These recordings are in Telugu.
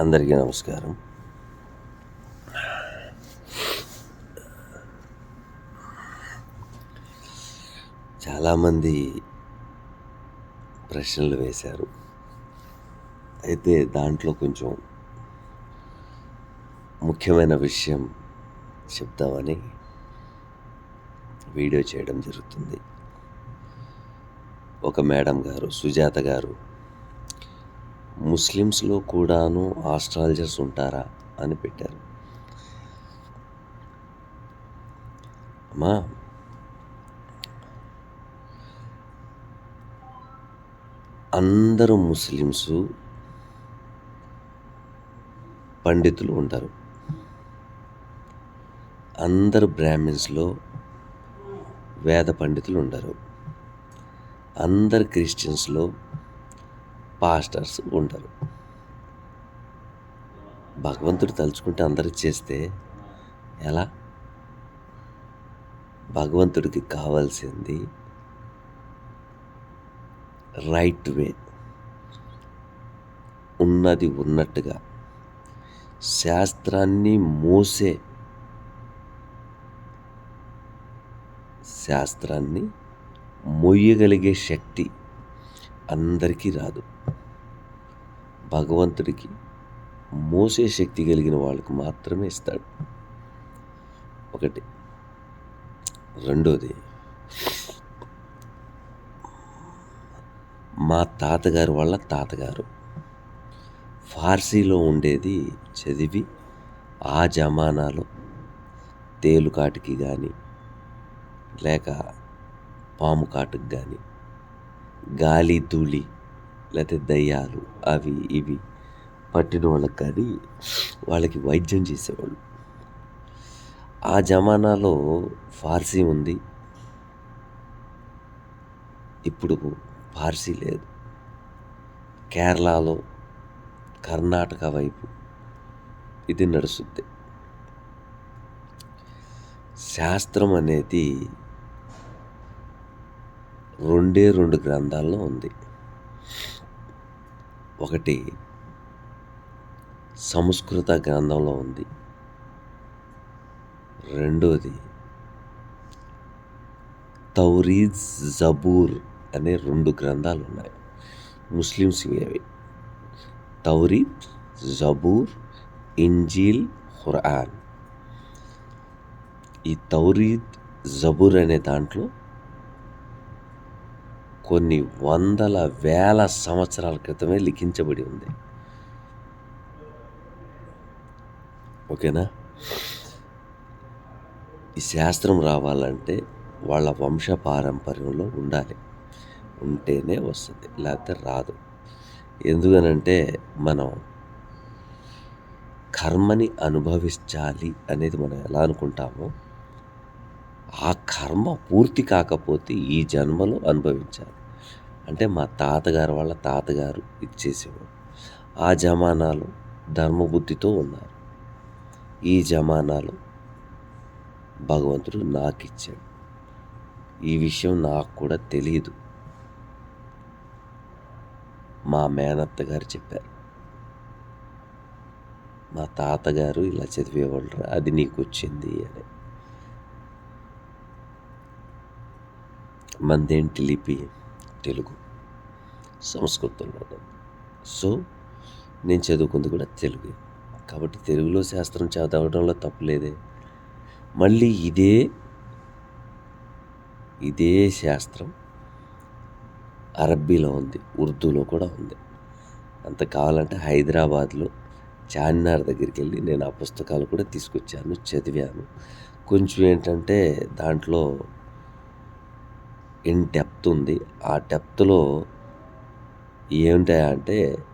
అందరికీ నమస్కారం. చాలామంది ప్రశ్నలు వేశారు. అయితే దాంట్లో కొంచెం ముఖ్యమైన విషయం చెప్దామని వీడియో చేయడం జరుగుతుంది. ఒక మేడం గారు సుజాత గారు ముస్లిమ్స్లో కూడాను ఆస్ట్రాలజర్స్ ఉంటారా అని పెట్టారు. అమ్మా! అందరూ ముస్లిమ్స్ పండితులు ఉంటారు. అందరు బ్రాహ్మిన్స్లో వేద పండితులు ఉండరు అందరు క్రిస్టియన్స్లో పాస్టర్స్ ఉంటారు భగవంతుడు తలుచుకుంటే అందరికి చేస్తే ఎలా? భగవంతుడికి కావాల్సింది రైట్ వే. ఉన్నది ఉన్నట్టుగా. శాస్త్రాన్ని మోసే. శాస్త్రాన్ని మొయ్యగలిగే శక్తి అందరికీ రాదు. భగవంతుడికి మోసే శక్తి కలిగిన వాళ్ళకు మాత్రమే ఇస్తాడు. ఒకటి. రెండోది మా తాతగారు వాళ్ళ తాతగారు. ఫార్సీలో ఉండేది చదివి ఆ జమానాలో తేలుకాటికి కానీ లేక పాము కాటుకు కానీ గాలి ధూళి లేకపోతే దయ్యాలు అవి ఇవి పట్టిన వాళ్ళకి కానీ వాళ్ళకి వైద్యం చేసేవాళ్ళు. ఆ జమానాలో ఫార్సీ ఉంది. ఇప్పుడు ఫార్సీ లేదు. కేరళలో కర్ణాటక వైపు ఇది నడుస్తుంది. శాస్త్రం అనేది రెండే రెండు గ్రంథాల్లో ఉంది. ఒకటి సంస్కృత గ్రంథంలో ఉంది. రెండోది తౌరీజ్ జబూర్ అనే రెండు గ్రంథాలు ఉన్నాయి. ముస్లిమ్స్ అవి తౌరీద్ జబూర్ ఇంజీల్ ఖురాన్. ఈ తౌరీద్ జబూర్ అనే దాంట్లో కొన్ని వందల వేల సంవత్సరాల క్రితమే లిఖించబడి ఉంది. ఓకేనా? ఈ శాస్త్రం రావాలంటే వాళ్ళ వంశ పారంపర్యంలో ఉండాలి. ఉంటేనే వస్తుంది లేకపోతే రాదు. ఎందుకనంటే మనం కర్మని అనుభవించాలి అనేది మనం ఎలా అనుకుంటామో ఆ కర్మ పూర్తి కాకపోతే ఈ జన్మలో అనుభవించాలి. అంటే మా తాతగారు వాళ్ళ తాతగారు ఇచ్చేసేవాడు ఆ జమానాలో ధర్మబుద్ధితో ఉన్నారు. ఈ జమానాలో భగవంతుడు నాకు ఇచ్చాడు ఈ విషయం నాకు కూడా తెలియదు మా మేనత్త గారు చెప్పారు. మా తాతగారు ఇలా చదివేవాళ్ళు అది నీకు వచ్చింది అని. మందేంటి లిపి? తెలుగు సంస్కృతంలో సో నేను చదువుకుంది కూడా తెలుగు. కాబట్టి తెలుగులో శాస్త్రం చదవడంలో తప్పులేదే మళ్ళీ ఇదే ఇదే శాస్త్రం అరబ్బీలో ఉంది ఉర్దూలో కూడా ఉంది. అంత కావాలంటే హైదరాబాద్లో చార్మినార్ దగ్గరికి వెళ్ళి నేను ఆ పుస్తకాలు కూడా తీసుకొచ్చాను చదివాను. కొంచెం ఏంటంటే దాంట్లో ఇన్ డెప్త్ ఉంది. ఆ డెప్త్లో ఏమిటాయంటే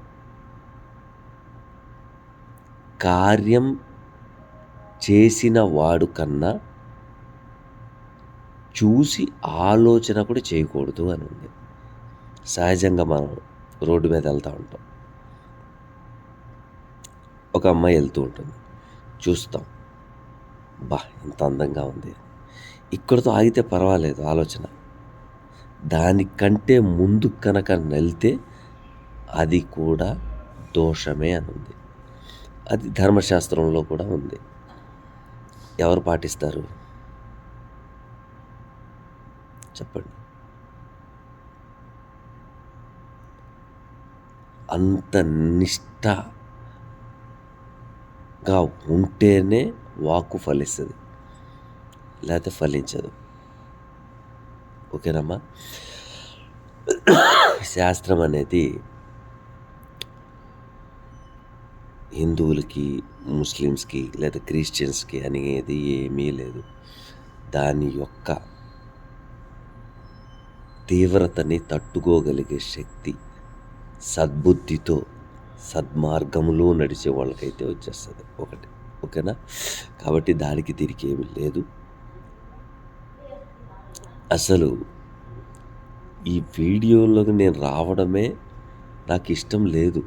కార్యం చేసిన వాడు కన్నా చూసి ఆలోచన కూడా చేయకూడదు అని ఉంది. సహజంగా మనం రోడ్డు మీద వెళ్తూ ఉంటాం. ఒక అమ్మాయి వెళ్తూ ఉంటుంది. చూస్తాం. బా ఇంత అందంగా ఉంది. ఇక్కడితో ఆగితే పర్వాలేదు ఆలోచన. దానికంటే ముందు కనుక వెళ్తే అది కూడా దోషమే అని ఉంది. అది ధర్మశాస్త్రంలో కూడా ఉంది. ఎవరు పాటిస్తారు? చెప్పండి. అంత నిష్టగా ఉంటేనే వాక్కు ఫలిస్తుంది. లేకపోతే ఫలించదు. ఓకేనమ్మా? శాస్త్రం అనేది హిందువులకి ముస్లిమ్స్కి లేదా క్రిస్టియన్స్కి అనేది ఏమీ లేదు. దాని యొక్క తీవ్రతని తట్టుకోగలిగే శక్తి సద్బుద్ధితో సద్మార్గంలో నడిచే వాళ్ళకైతే వచ్చేస్తుంది. ఒకటి. ఓకేనా? కాబట్టి దానికి తిరిగి ఏమి లేదు. అసలు ఈ వీడియోలోకి నేను రావడమే నాకు ఇష్టం లేదు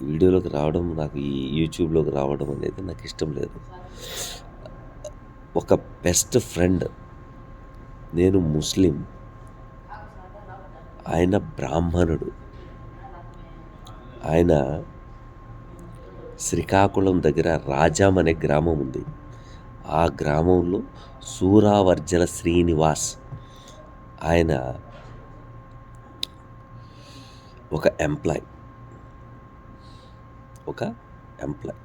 వీడియోలోకి రావడం నాకు ఈ యూట్యూబ్లోకి రావడం అనేది నాకు ఇష్టం లేదు. ఒక బెస్ట్ ఫ్రెండ్ నేను ముస్లిం ఆయన బ్రాహ్మణుడు. ఆయన శ్రీకాకుళం దగ్గర రాజాం అనే గ్రామం ఉంది. ఆ గ్రామంలో సూరావర్జల శ్రీనివాస్. ఆయన ఒక ఎంప్లాయ్. ఒక ఎంప్లాయ్.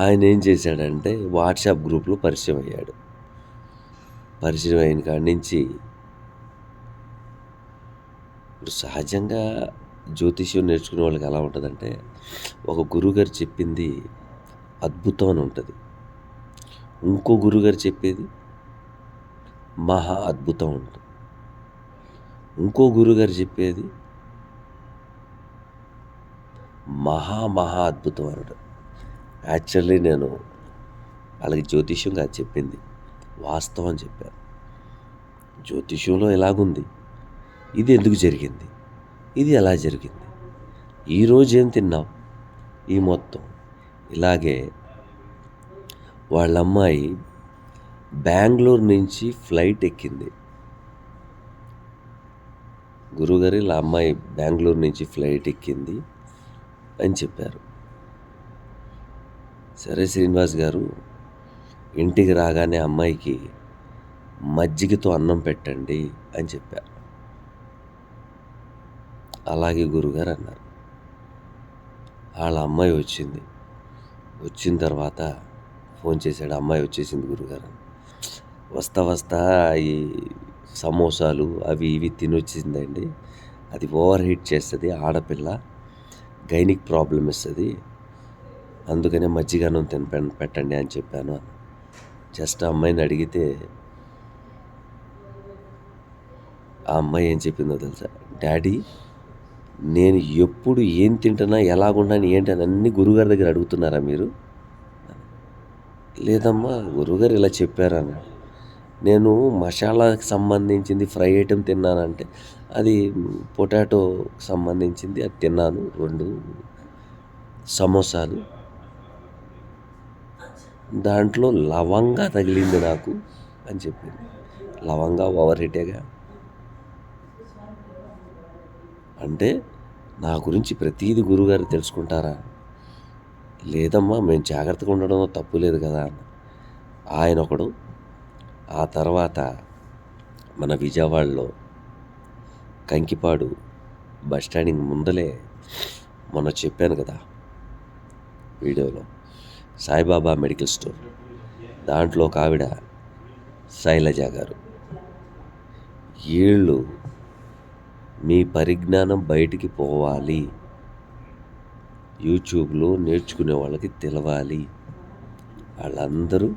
ఆయన ఏం చేశాడంటే వాట్సాప్ గ్రూప్లో పరిచయం అయ్యాడు. పరిచయం అయిన కాడి నుంచి ఇప్పుడు సహజంగా జ్యోతిష్యం నేర్చుకునే వాళ్ళకి ఎలా ఉంటుందంటే ఒక గురుగారు చెప్పింది అద్భుతం అని ఉంటుంది. ఇంకో గురుగారు చెప్పేది మహా అద్భుతం ఉంటుంది ఇంకో గురుగారు చెప్పేది మహా మహా అద్భుతం అనట యాక్చువల్లీ నేను వాళ్ళకి జ్యోతిష్యం కాదు చెప్పింది వాస్తవం చెప్పాను జ్యోతిష్యంలో ఎలాగుంది? ఇది ఎందుకు జరిగింది? ఇది ఎలా జరిగింది? ఈరోజు ఏం తిన్నావు ఈ మొత్తం. ఇలాగే వాళ్ళ అమ్మాయి బెంగళూరు నుంచి ఫ్లైట్ ఎక్కింది. గురుగారు ఇలా అమ్మాయి బెంగళూరు నుంచి ఫ్లైట్ ఎక్కింది అని చెప్పారు. సరే శ్రీనివాస్ గారు ఇంటికి రాగానే అమ్మాయికి మజ్జిగతో అన్నం పెట్టండి అని చెప్పారు. అలాగే గురుగారు అన్నారు. వాళ్ళ అమ్మాయి వచ్చింది. వచ్చిన తర్వాత ఫోన్ చేశాడు అమ్మాయి వచ్చేసింది గురుగారు. వస్తా వస్తా ఈ సమోసాలు అవి ఇవి తినొచ్చిందండి. అది ఓవర్ హీట్ చేస్తుంది ఆడపిల్ల గైనిక్ ప్రాబ్లం ఇస్తుంది. అందుకనే మజ్జిగను తిన పెట్టండి అని చెప్పాను. జస్ట్ ఆ అమ్మాయిని అడిగితే ఆ అమ్మాయి ఏం చెప్పిందో తెలుసా? డాడీ నేను ఎప్పుడు ఏం తింటున్నా ఎలాగున్నాను ఏంటి అని అన్ని గురుగారి దగ్గర అడుగుతున్నారా మీరు? లేదమ్మా గురుగారు ఇలా చెప్పారని. నేను మసాలాకి సంబంధించింది ఫ్రై ఐటెం తిన్నానంటే అది పొటాటోకి సంబంధించింది అది తిన్నాను రెండు సమోసాలు. దాంట్లో లవంగా తగిలింది నాకు అని చెప్పింది. లవంగా ఓవర్ హిటేగా అంటే నా గురించి ప్రతీది గురుగారు తెలుసుకుంటారా? లేదమ్మా మేము జాగ్రత్తగా ఉండడం తప్పు లేదు కదా అన్న. ఆయన ఒకడు ఆ తర్వాత మన విజయవాడలో కంకిపాడు బస్ స్టాండింగ్ ముందలే మొన్న చెప్పాను కదా వీడియోలో సాయిబాబా మెడికల్ స్టోర్. దాంట్లో ఒక ఆవిడ శైలజ గారు. వీళ్ళు మీ పరిజ్ఞానం బయటికి పోవాలి. యూట్యూబ్లో నేర్చుకునే వాళ్ళకి తెలవాలి. వాళ్ళందరూ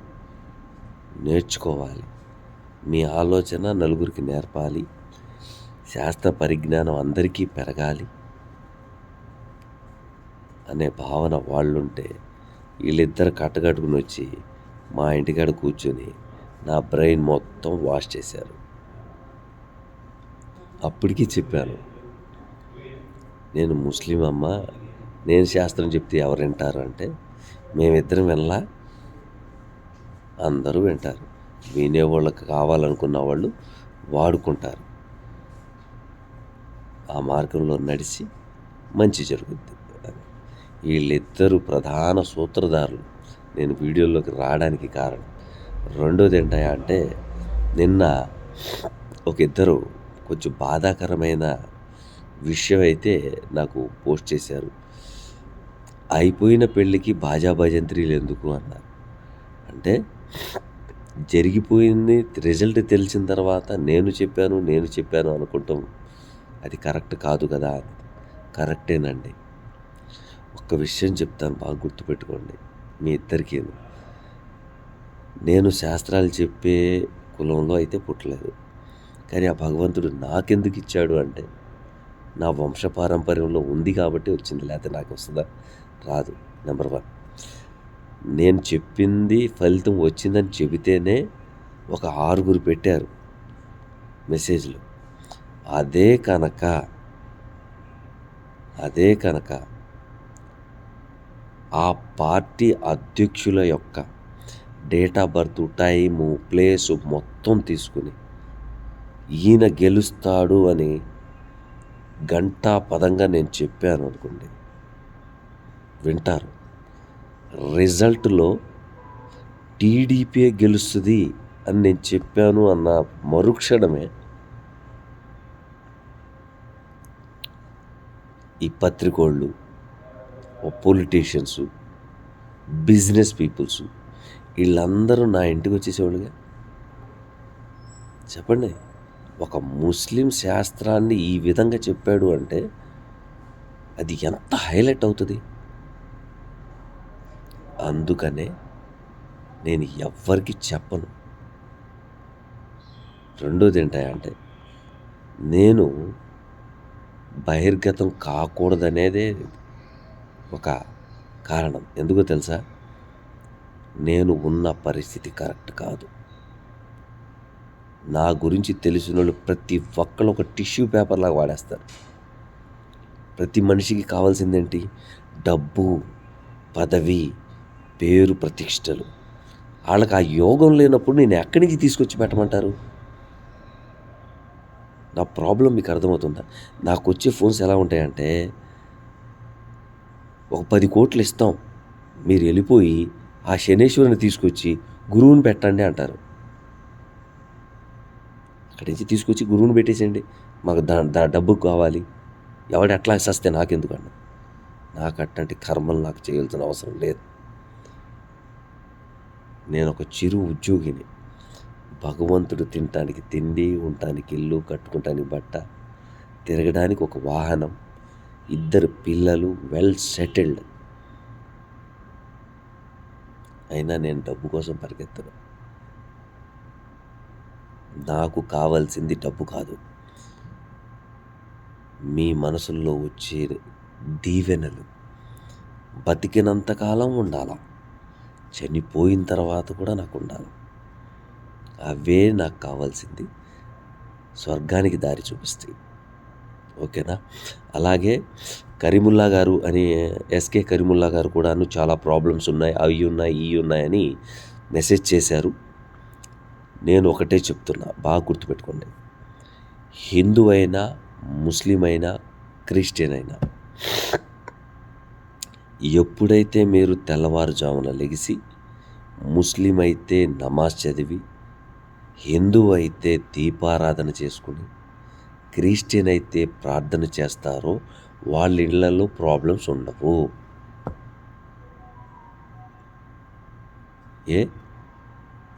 నేర్చుకోవాలి. మీ ఆలోచన నలుగురికి నేర్పాలి. శాస్త్ర పరిజ్ఞానం అందరికీ పెరగాలి అనే భావన వాళ్ళుంటే వీళ్ళిద్దరు కట్టగట్టుకుని వచ్చి మా ఇంటికాడ కూర్చొని నా బ్రెయిన్ మొత్తం వాష్ చేశారు. అప్పటికి చెప్పాను నేను ముస్లిం అమ్మ నేను శాస్త్రం చెప్తే ఎవరు వింటారు అంటే మేమిద్దరం వినలా అందరూ వింటారు. వినేవాళ్ళకి కావాలనుకున్న వాళ్ళు వాడుకుంటారు. ఆ మార్గంలో నడిచి మంచి జరుగుద్ది. వీళ్ళిద్దరు ప్రధాన సూత్రధారులు. నేను వీడియోలోకి రావడానికి కారణం. రెండోది ఏంటయ్యా అంటే నిన్న ఒక ఇద్దరు కొంచెం బాధాకరమైన విషయం అయితే నాకు పోస్ట్ చేశారు. అయిపోయిన పెళ్ళికి బాజా భజంత్రీలు ఎందుకు అన్నారు? అంటే జరిగిపోయింది రిజల్ట్ తెలిసిన తర్వాత నేను చెప్పాను నేను చెప్పాను అనుకుంటాం. అది కరెక్ట్ కాదు కదా కరెక్టేనండి. ఒక్క విషయం చెప్తాను బాగా గుర్తుపెట్టుకోండి. మీ ఇద్దరికీ నేను శాస్త్రాలు చెప్పే కులంలో అయితే పుట్టలేదు. కానీ ఆ భగవంతుడు నాకెందుకు ఇచ్చాడు అంటే నా వంశపారంపర్యంలో ఉంది కాబట్టి వచ్చింది. లేకపోతే నాకు వస్తుందా? రాదు. నెంబర్ వన్ నేను చెప్పింది ఫలితం వచ్చిందని చెబితేనే ఒక ఆరుగురు పెట్టారు మెసేజ్లు. అదే కనుక అదే కనుక ఆ పార్టీ అధ్యక్షుల యొక్క date of birth time place మొత్తం తీసుకుని ఈయన గెలుస్తాడు అని గంటా పదంగా నేను చెప్పాను అనుకోండి వింటారు. రిజల్ట్లో టీడీపీ గెలుస్తుంది అని నేను చెప్పాను అన్న మరుక్షణమే ఈ పత్రికోళ్ళు పొలిటీషియన్స్ బిజినెస్ పీపుల్స్ వీళ్ళందరూ నా ఇంటికి వచ్చేసేవాళ్ళుగా. చెప్పండి ఒక ముస్లిం శాస్త్రాన్ని ఈ విధంగా చెప్పాడు అంటే అది ఎంత హైలైట్ అవుతుంది? అందుకనే నేను ఎవ్వరికి చెప్పను. రెండోది ఏంటంటే నేను బహిర్గతం కాకూడదనేదే ఒక కారణం. ఎందుకో తెలుసా? నేను ఉన్న పరిస్థితి కరెక్ట్ కాదు. నా గురించి తెలిసిన వాళ్ళు ప్రతి ఒక్కళ్ళు ఒక టిష్యూ పేపర్లాగా వాడేస్తారు. ప్రతి మనిషికి కావాల్సిందేంటి? డబ్బు పదవి పేరు ప్రతిష్టలు. వాళ్ళకి ఆ యోగం లేనప్పుడు నేను ఎక్కడి నుంచి తీసుకొచ్చి పెట్టమంటారు? నా ప్రాబ్లం మీకు అర్థమవుతుందా? నాకు వచ్చే ఫోన్స్ ఎలా ఉంటాయంటే ఒక పది కోట్లు ఇస్తాం. మీరు వెళ్ళిపోయి ఆ శనేశ్వరుని తీసుకొచ్చి గురువుని పెట్టండి అంటారు. అక్కడి నుంచి తీసుకొచ్చి గురువుని పెట్టేసేయండి. మాకు దా దా డబ్బు కావాలి. ఎవడు ఎట్లా సస్తే నాకెందుకన్నా నాకు అట్లాంటి కర్మలు నాకు చేయాల్సిన అవసరం లేదు. నేను ఒక చిరు ఉద్యోగిని. భగవంతుడు తినటానికి తిండి ఉండటానికి ఇల్లు కట్టుకుంటానికి బట్ట తిరగడానికి ఒక వాహనం ఇద్దరు పిల్లలు వెల్ సెటిల్డ్. అయినా నేను డబ్బు కోసం పరిగెత్తను. నాకు కావాల్సింది డబ్బు కాదు. మీ మనసుల్లో వచ్చే దీవెనలు. బతికినంతకాలం ఉండాలా? చనిపోయిన తర్వాత కూడా నాకు ఉండాలి. అవే నాకు కావాల్సింది. స్వర్గానికి దారి చూపిస్తాయి. ఓకేనా? అలాగే కరీముల్లా గారు అని ఎస్కే కరీముల్లా గారు కూడాను చాలా ప్రాబ్లమ్స్ ఉన్నాయి. అవి ఉన్నాయి ఇవి ఉన్నాయని మెసేజ్ చేశారు. నేను ఒకటే చెప్తున్నా బాగా గుర్తుపెట్టుకోండి. హిందూ అయినా ముస్లిం అయినా క్రిస్టియన్ అయినా ఎప్పుడైతే మీరు తెల్లవారుజామున లెగిసి ముస్లిం అయితే నమాజ్ చదివి హిందూ అయితే దీపారాధన చేసుకుని క్రిస్టియన్ అయితే ప్రార్థన చేస్తారో వాళ్ళ ఇళ్ళలో ప్రాబ్లమ్స్ ఉండవు. ఏ?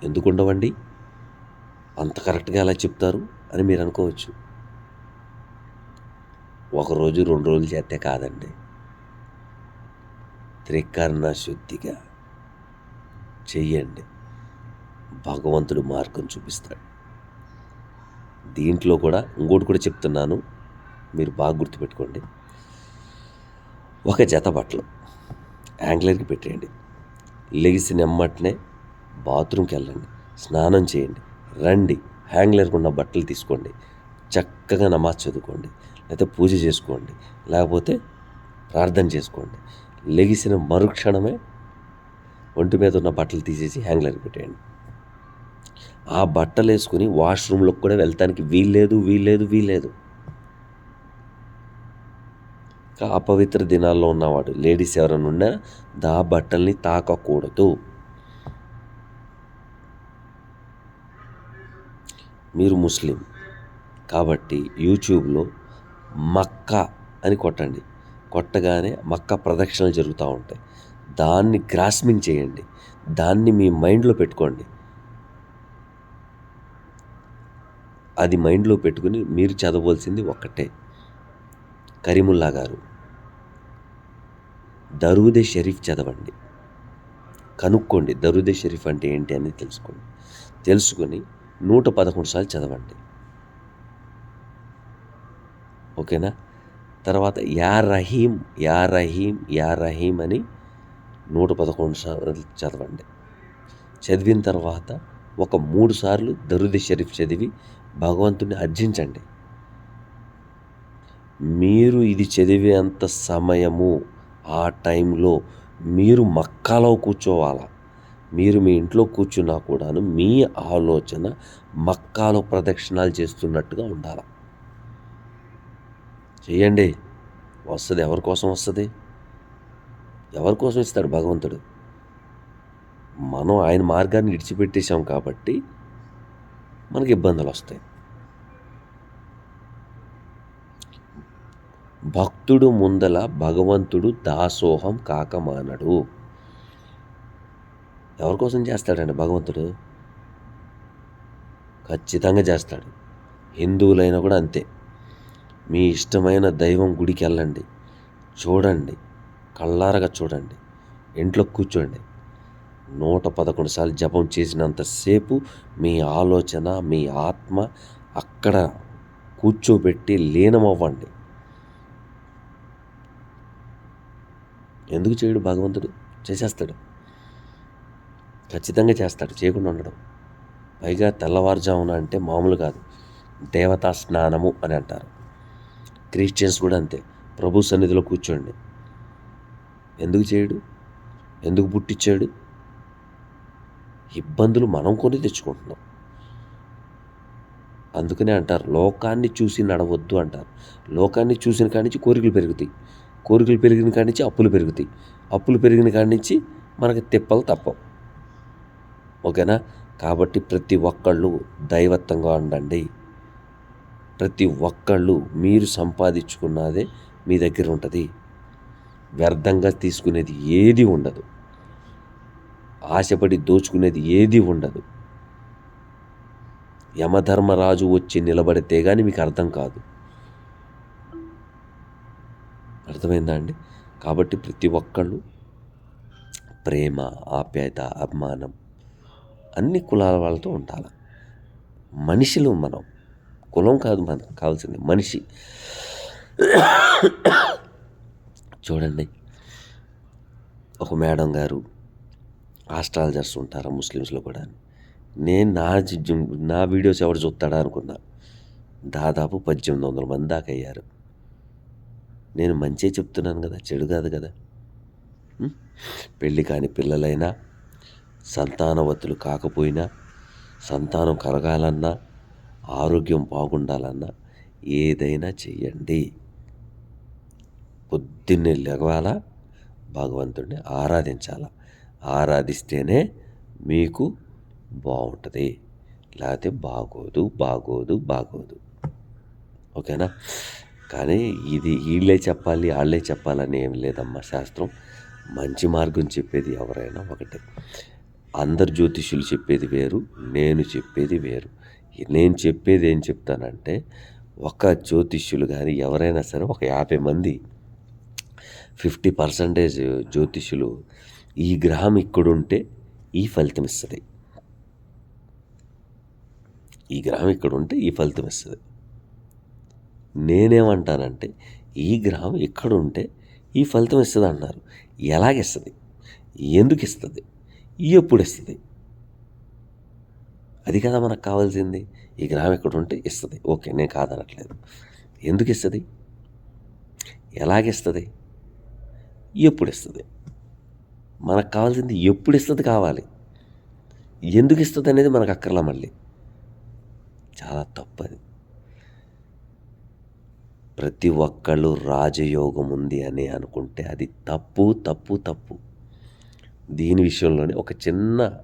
ఎందుకు ఉండవండి? అంత కరెక్ట్గా ఎలా చెప్తారు అని మీరు అనుకోవచ్చు. ఒకరోజు రెండు రోజులు చేస్తే కాదండి. త్రికరణ శుద్ధిగా చెయ్యండి. భగవంతుడు మార్గం చూపిస్తాడు. దీంట్లో కూడా ఇంకోటి కూడా చెప్తున్నాను. మీరు బాగా గుర్తుపెట్టుకోండి. ఒక జత బట్టలు యాంగ్లర్కి పెట్టేయండి. లెగిసి నెమ్మటనే బాత్రూమ్కి వెళ్ళండి. స్నానం చేయండి. రండి. హ్యాంగ్లర్కి ఉన్న బట్టలు తీసుకోండి. చక్కగా నమాజ్ చదువుకోండి. లేకపోతే పూజ చేసుకోండి. లేకపోతే ప్రార్థన చేసుకోండి. లెగిసిన మరుక్షణమే ఒంటి మీద ఉన్న బట్టలు తీసేసి హ్యాంగ్లర్ పెట్టేయండి. ఆ బట్టలు వేసుకుని వాష్రూమ్లోకి కూడా వెళ్తానికి వీల్లేదు వీల్లేదు వీల్లేదు. అపవిత్ర దినాల్లో ఉన్నవాడు లేడీస్ ఎవరైనా ఉన్నా దా బట్టల్ని తాకకూడదు. మీరు ముస్లిం కాబట్టి యూట్యూబ్లో మక్కా అని కొట్టండి. కొట్టగానే మక్క ప్రదక్షిణలు జరుగుతూ ఉంటాయి. దాన్ని గ్రాస్మింగ్ చేయండి. దాన్ని మీ మైండ్లో పెట్టుకోండి. అది మైండ్లో పెట్టుకుని మీరు చదవలసింది ఒక్కటే. కరీముల్లా గారు. దరూదే షరీఫ్ చదవండి. కనుక్కోండి దరూదే షరీఫ్ అంటే ఏంటి అని తెలుసుకోండి. తెలుసుకొని నూట పదకొండు సార్లు చదవండి. ఓకేనా? తర్వాత యా రహీం యా రహీం యా రహీం అని నూట పదకొండు సార్లు చదవండి. చదివిన తర్వాత ఒక మూడు సార్లు దరుది షరీఫ్ చదివి భగవంతుని అర్జించండి. మీరు ఇది చదివేంత సమయము? ఆ టైంలో మీరు మక్కాలో కూర్చోవాలా? మీరు మీ ఇంట్లో కూర్చున్నా కూడాను మీ ఆలోచన మక్కాలో ప్రదక్షిణాలు చేస్తున్నట్టుగా ఉండాలి? చేయండి వస్తుంది ఎవరి కోసం వస్తుంది? ఎవరి కోసం ఇస్తాడు భగవంతుడు? మనం ఆయన మార్గాన్ని విడిచిపెట్టేశాం కాబట్టి మనకి ఇబ్బందులు వస్తాయి. భక్తుడు ముందల భగవంతుడు దాసోహం కాకమానడు. ఎవరి కోసం చేస్తాడండి భగవంతుడు? ఖచ్చితంగా చేస్తాడు. హిందువులైనా కూడా అంతే. మీ ఇష్టమైన దైవం గుడికి వెళ్ళండి చూడండి. కళ్ళారగా చూడండి. ఇంట్లో కూర్చోండి. నూట పదకొండు సార్లు జపం చేసినంతసేపు మీ ఆలోచన మీ ఆత్మ అక్కడ కూర్చోబెట్టి లీనమవ్వండి. ఎందుకు చేయడు భగవంతుడు? చేసేస్తాడు. ఖచ్చితంగా చేస్తాడు. చేయకుండా ఉండడం. పైగా తెల్లవారుజామున అంటే మామూలు కాదు. దేవతా స్నానము అని అంటారు. క్రిస్టియన్స్ కూడా అంతే. ప్రభు సన్నిధిలో కూర్చోండి. ఎందుకు చేయడు? ఎందుకు పుట్టించాడు? ఇబ్బందులు మనం కొని తెచ్చుకుంటున్నాం. అందుకనే అంటారు లోకాన్ని చూసి నడవద్దు అంటారు. లోకాన్ని చూసిన కాడి నుంచి కోరికలు పెరుగుతాయి. కోరికలు పెరిగిన కాడి నుంచి అప్పులు పెరుగుతాయి. అప్పులు పెరిగిన కాడి నుంచి మనకి తిప్పలు తప్పవు. ఓకేనా? కాబట్టి ప్రతి ఒక్కళ్ళు దైవత్వంగా ఉండండి. ప్రతి ఒక్కళ్ళు మీరు సంపాదించుకున్నదే మీ దగ్గర ఉంటుంది. వ్యర్థంగా తీసుకునేది ఏది ఉండదు. ఆశపడి దోచుకునేది ఏది ఉండదు. యమధర్మరాజు వచ్చి నిలబడితే కానీ మీకు అర్థం కాదు. అర్థమైందా అండి? కాబట్టి ప్రతి ఒక్కళ్ళు ప్రేమ ఆప్యాయత అభిమానం అన్ని కులాల వాళ్ళతో ఉండాలి. మనిషిలో మనం. కులం కాదు మనకు కావాల్సింది మనిషి. చూడండి. ఒక మేడం గారు ఆస్ట్రాలజర్స్ ఉంటారు ముస్లిమ్స్లో కూడా నేను నా నా వీడియోస్ ఎవరు చూస్తాడా అనుకున్నా. దాదాపు పద్దెనిమిది వందల మంది దాకా అయ్యారు. నేను మంచే చెప్తున్నాను కదా చెడు కాదు కదా. పెళ్ళి కాని పిల్లలైనా సంతానవతులు కాకపోయినా సంతానం కలగాలన్నా ఆరోగ్యం బాగుండాలన్నా ఏదైనా చెయ్యండి. పొద్దున్నే లెగవాల భగవంతుడిని ఆరాధించాలా? ఆరాధిస్తేనే మీకు బాగుంటుంది. లేకపోతే బాగోదు బాగోదు బాగోదు. ఓకేనా? కానీ ఇది వీళ్ళే చెప్పాలి వాళ్ళే చెప్పాలని ఏం లేదమ్మా శాస్త్రం. మంచి మార్గం చెప్పేది ఎవరైనా ఒకటే. అందరు జ్యోతిష్యులు చెప్పేది వేరు నేను చెప్పేది వేరు. నేను చెప్పేది ఏం చెప్తానంటే ఒక జ్యోతిష్యులు కానీ ఎవరైనా సరే ఒక యాభై మంది ఫిఫ్టీ పర్సంటేజ్ జ్యోతిష్యులు ఈ గ్రహం ఇక్కడుంటే ఈ ఫలితం ఇస్తుంది. ఈ గ్రహం ఇక్కడ ఉంటే ఈ ఫలితం ఇస్తుంది. నేనేమంటానంటే ఈ గ్రహం ఇక్కడ ఉంటే ఈ ఫలితం ఇస్తుంది అన్నారు ఎలాగిస్తుంది ఎందుకు ఇస్తుంది? ఎప్పుడు ఇస్తుంది? అది కదా మనకు కావాల్సింది. ఈ గ్రహం ఇక్కడ ఉంటే ఇస్తుంది. ఓకే నేను కాదనట్లేదు. ఎందుకు ఇస్తుంది? ఎలాగిస్తుంది ఎప్పుడు ఇస్తుంది? మనకు కావాల్సింది ఎప్పుడు ఇస్తుంది కావాలి. ఎందుకు ఇస్తుంది అనేది మనకు అక్కర్లా మళ్ళీ. చాలా తప్పది. ప్రతి ఒక్కళ్ళు రాజయోగం ఉంది అని అనుకుంటే అది తప్పు తప్పు తప్పు. దీని విషయంలోనే ఒక చిన్న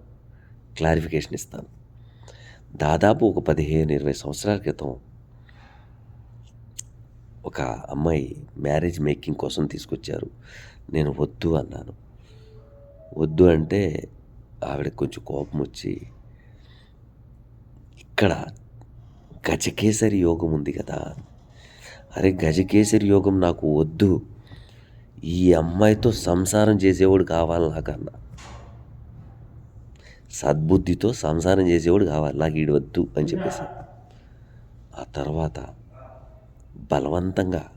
క్లారిఫికేషన్ ఇస్తాను. దాదాపు ఒక పదిహేను ఇరవై సంవత్సరాల క్రితం ఒక అమ్మాయి మ్యారేజ్ మేకింగ్ కోసం తీసుకొచ్చారు. నేను వద్దు అన్నాను. వద్దు అంటే ఆవిడకి కొంచెం కోపం వచ్చి ఇక్కడ గజకేసరి యోగం ఉంది కదా. అరే గజకేసరి యోగం నాకు వద్దు. ఈ అమ్మాయితో సంసారం చేసేవాడు కావాలి నాకన్నా సద్బుద్ధితో సంసారం చేసేవాడు కావాలి. నాకు ఈడు వద్దు అని చెప్పేసి. ఆ తర్వాత బలవంతంగా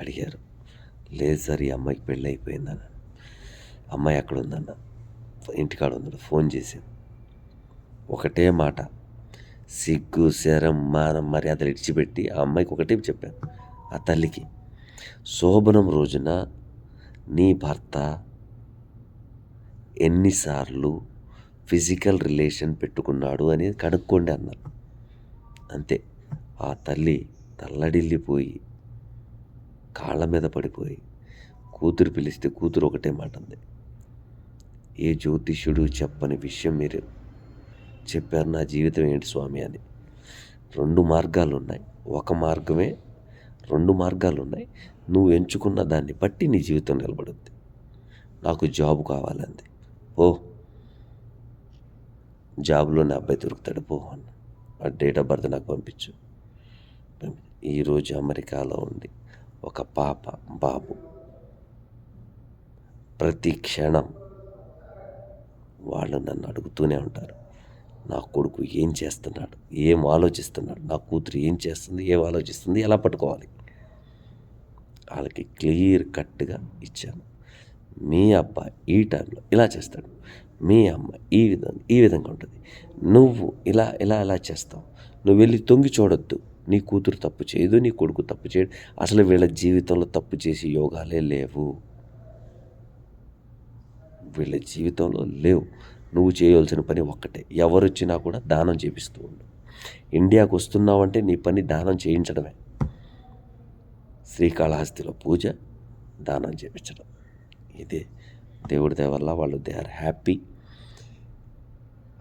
అడిగారు. లేదు సార్ ఈ అమ్మాయికి పెళ్ళి అయిపోయిందన్న. అమ్మాయి అక్కడ ఉందన్న. ఇంటికాడ ఉందన్న. ఫోన్ చేశాను ఒకటే మాట. సిగ్గు శరం మానం మర్యాదలు ఇడిచిపెట్టి ఆ అమ్మాయికి ఒకటే చెప్పాను. ఆ తల్లికి శోభనం రోజున నీ భర్త ఎన్నిసార్లు ఫిజికల్ రిలేషన్ పెట్టుకున్నాడు అనేది కనుక్కోండి అన్నారు. అంతే. ఆ తల్లి తల్లడిల్లిపోయి కాళ్ళ మీద పడిపోయి కూతురు పిలిస్తే కూతురు ఒకటే మాట ఉంది ఏ జ్యోతిష్యుడు చెప్పని విషయం మీరు చెప్పారు నా జీవితం ఏంటి స్వామి అని. రెండు మార్గాలు ఉన్నాయి ఒక మార్గమే రెండు మార్గాలు ఉన్నాయి నువ్వు ఎంచుకున్న దాన్ని బట్టి నీ జీవితం నిలబడుద్ది. నాకు జాబ్ కావాలంది. ఓ జాబ్లోనే అబ్బాయి దొరుకుతాడు పో అన్న. ఆ డేట్ ఆఫ్ బర్త్ నాకు పంపించు. ఈరోజు అమెరికాలో ఉండి ఒక పాప బాబు ప్రతి క్షణం వాళ్ళు నన్ను అడుగుతూనే ఉంటారు. నా కొడుకు ఏం చేస్తున్నాడు? ఏం ఆలోచిస్తున్నాడు? నా కూతురు ఏం చేస్తుంది? ఏం ఆలోచిస్తుంది? ఎలా పట్టుకోవాలి? వాళ్ళకి క్లియర్ కట్గా ఇచ్చాను. మీ అబ్బాయి ఈ టైంలో ఇలా చేస్తాడు. మీ అమ్మ ఈ విధంగా ఈ విధంగా ఉంటుంది. నువ్వు ఇలా ఇలా ఇలా చేస్తావు. నువ్వు వెళ్ళి తొంగి చూడొద్దు. నీ కూతురు తప్పు చేయదు నీ కొడుకు తప్పు చేయడు. అసలు వీళ్ళ జీవితంలో తప్పు చేసి యోగాలే లేవు. వీళ్ళ జీవితంలో లేవు. నువ్వు చేయవలసిన పని ఒక్కటే. ఎవరు వచ్చినా కూడా దానం చేపిస్తూ ఉండు. ఇండియాకు వస్తున్నావంటే నీ పని దానం చేయించడమే. శ్రీకాళహస్తిలో పూజ దానం చేయించడం ఇదే. దేవుడి దయ వల్ల వాళ్ళు దే ఆర్ హ్యాపీ.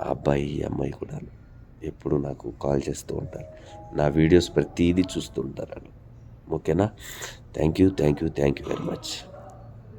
ఆ అబ్బాయి అమ్మాయి కూడా ఎప్పుడు నాకు కాల్ చేస్తూ ఉంటారు. నా వీడియోస్ ప్రతిదీ చూస్తూ ఉంటారు అని ఓకేనా? Thank you thank you thank you very much.